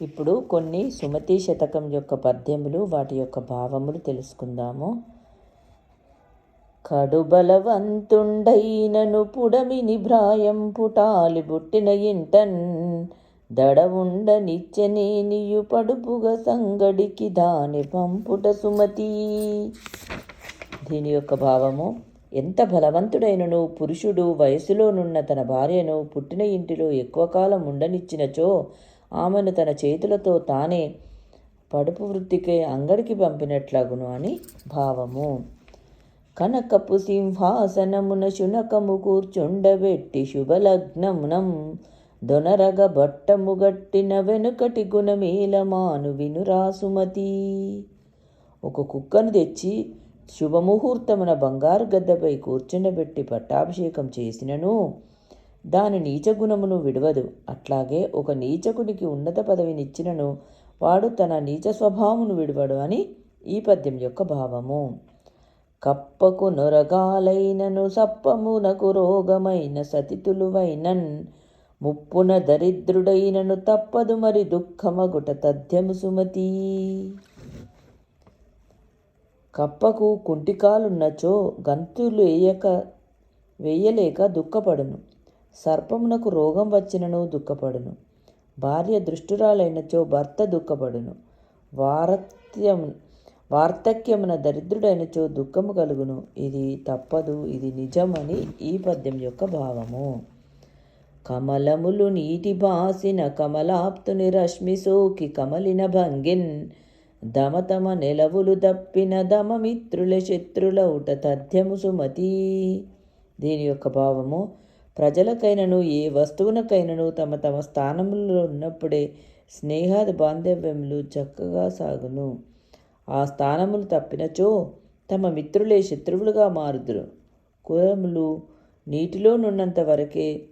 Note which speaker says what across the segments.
Speaker 1: ఇప్పుడు కొన్ని సుమతి శతకం యొక్క పద్యములు వాటి యొక్క భావములు తెలుసుకుందాము. కడుబలవంతుండైనను పుడమిని భ్రాయం పుటాలి బుట్టిన ఇంటన్ దడవుండ నిత్యనేనియు పడుపుగ సంగడికి దాని పంపుట సుమతి. దీని యొక్క భావము ఎంత బలవంతుడైనను పురుషుడు వయసులోనున్న తన భార్యను పుట్టిన ఇంటిలో ఎక్కువ కాలం ఉండనిచ్చినచో ఆమెను తన చేతులతో తానే పడుపు వృత్తికే అంగడికి పంపినట్లగును అని భావము. కనకపు సింహాసనమున శునకము కూర్చుండబెట్టి శుభలగ్నమునం దొనరగ బట్టము గట్టిన వెనుకటి గుణమేలమాను వినురా సుమతి ఒక కుక్కను తెచ్చి శుభముహూర్తమున బంగారు గద్దపై కూర్చుండబెట్టి పట్టాభిషేకం చేసినను. దాని నీచ గుణమును విడవదు. అట్లాగే ఒక నీచకునికి ఉన్నత పదవినిచ్చినను వాడు తన నీచ స్వభావమును విడవడు అని ఈ పద్యం యొక్క భావము. కప్పకు నొరగాలైనను సప్పమునకు రోగమైన సతితులువైనన్ ముప్పున దరిద్రుడైనను తప్పదు మరి దుఃఖమగుట తథ్యము సుమతి. కప్పకు కుంటికాలున్నచో గంతులు వేయక వేయలేక దుఃఖపడును. సర్పమునకు రోగం వచ్చినను దుఃఖపడును. భార్య దృష్టురాలైనచో భర్త దుఃఖపడును. వారత్యం వార్తక్యమున దరిద్రుడైనచో దుఃఖము కలుగును. ఇది తప్పదు ఇది నిజమని ఈ పద్యం యొక్క భావము. కమలములు నీటి బాసిన కమలాప్తుని రశ్మి సోకి కమలిన భంగిన్ దమతమ నెలవులు దప్పిన దమమిత్రుల శత్రులౌట తథ్యము సుమతి. దీని యొక్క భావము ప్రజలకైనను ఏ వస్తువునకైనను తమ తమ స్థానములలో ఉన్నప్పుడే స్నేహాది బాంధవ్యములు చక్కగా సాగును. ఆ స్థానములు తప్పినచో తమ మిత్రులే శత్రువులుగా మారుదురు. కులములు నీటిలో నున్నంత వరకే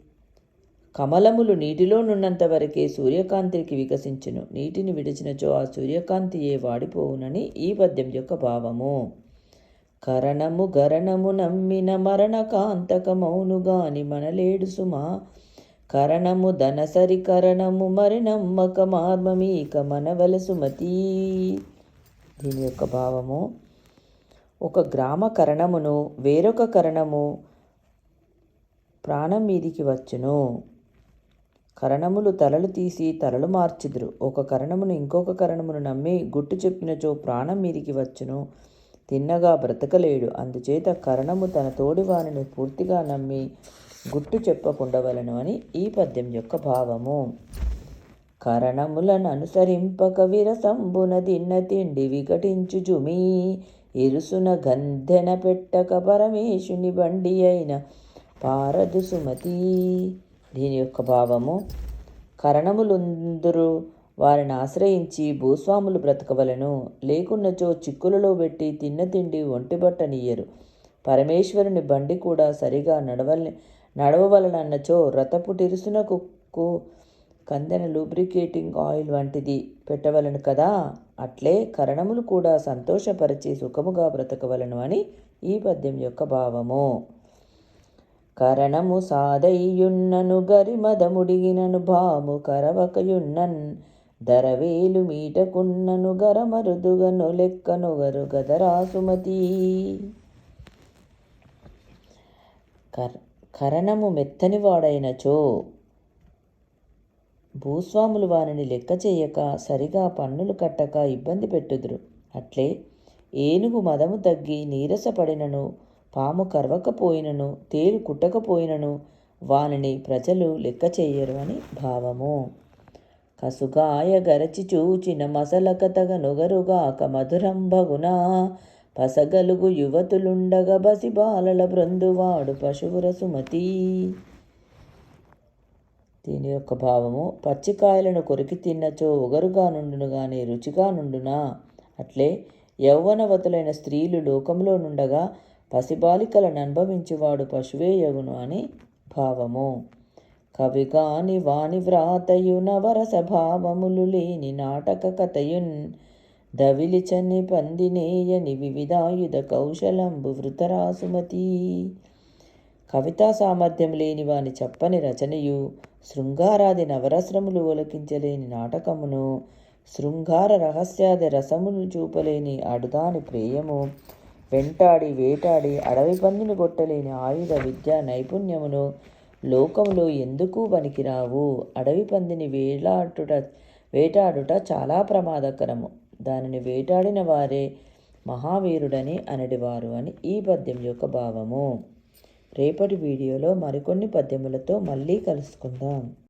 Speaker 1: కమలములు నీటిలో నున్నంత వరకే సూర్యకాంతికి వికసించును. నీటిని విడిచినచో ఆ సూర్యకాంతి ఏ వాడిపోవునని ఈ పద్యం యొక్క భావము. కరణము గరణము నమ్మిన మరణ కాంతకమౌనుగాని మనలేడు సుమా. కరణము ధనసరి కరణము మరి నమ్మక మార్మమీక మనవల సుమతి దీని యొక్క భావము ఒక గ్రామ కరణమును వేరొక కరణము ప్రాణం మీదికి వచ్చును. కరణములు తలలు తీసి తలలు మార్చిదురు. ఒక కరణమును ఇంకొక కరణమును నమ్మి గుట్టు చెప్పినచో ప్రాణం మీదికి వచ్చును. తిన్నగా బ్రతకలేడు. అందుచేత కరణము తన తోడివాణిని పూర్తిగా నమ్మి గుట్టు చెప్పకుండవలను అని ఈ పద్యం యొక్క భావము. కరణములను అనుసరింపక విరసంబున తిన్న తిండి వికటించు జుమి ఇరుసున గంధెన పెట్టక పరమేశుని బండి అయిన పారదు సుమతి. దీని యొక్క భావము కరణములందరూ వారిని ఆశ్రయించి భూస్వాములు బ్రతకవలను. లేకున్నచో చిక్కులలో పెట్టి తిన్న తిండి ఒంటిబట్టనియ్యరు పరమేశ్వరుని బండి కూడా సరిగా నడవలని నడవవలనన్నచో రథపు టిరుసునకు కందెన లూబ్రికేటింగ్ ఆయిల్ వంటిది పెట్టవలను కదా? అట్లే కరణములు కూడా సంతోషపరిచి సుఖముగా బ్రతకవలను అని ఈ పద్యం యొక్క భావము. కరణము సాదయ్యున్నను గరిమదముడిగినను భాము కరవకయున్నన్ ధరవేలు మీటకున్నను గరమరుదుగను లెక్కనుగరు గదరా సుమతి కర్ కరణము మెత్తని వాడైనచో భూస్వాములు వారిని లెక్క చేయక సరిగా పన్నులు కట్టక ఇబ్బంది పెట్టుదురు. అట్లే ఏనుగు మదము తగ్గి నీరసపడినను పాము కరవకపోయినను తేలు కుట్టకపోయినను వానిని ప్రజలు లెక్క చేయరు అని భావము. కసుకాయ గరచి చూచిన మసలక తగ నొగరుగాక మధురంబగునా పసగలుగు యువతులుండగ బసి బాలల బృందువాడు పశువుర సుమతి. దీని యొక్క భావము పచ్చికాయలను కొరికి తిన్నచో ఒగరుగా నుండును గాని రుచిగా నుండునా? అట్లే యౌవనవతులైన స్త్రీలు లోకంలో నుండగా పసిబాలికలను అనుభవించువాడు పశువే యగును అని భావము. కవిగాని వాని వ్రాతయు నవరస భావములు లేని నాటక కథయున్ దవిలిచని పందినేయని వివిధాయుధ కౌశలంబు వృతరాసుమతి. కవితా సామర్థ్యం లేని వాని చెప్పని రచనయు శృంగారాది నవరసములు ఒలకించలేని నాటకమును శృంగార రహస్యాది రసములు చూపలేని అడుదాని ప్రేయము వెంటాడి వేటాడి అడవి పందిని కొట్టలేని ఆయుధ విద్యా నైపుణ్యమును లోకములో ఎందుకు పనికిరావు? అడవి పందిని వేలాడుట వేటాడుట చాలా ప్రమాదకరము. దానిని వేటాడిన వారే మహావీరుడని అనడివారు అని ఈ పద్యం యొక్క భావము. రేపటి వీడియోలో మరికొన్ని పద్యములతో మళ్ళీ కలుసుకుందాం.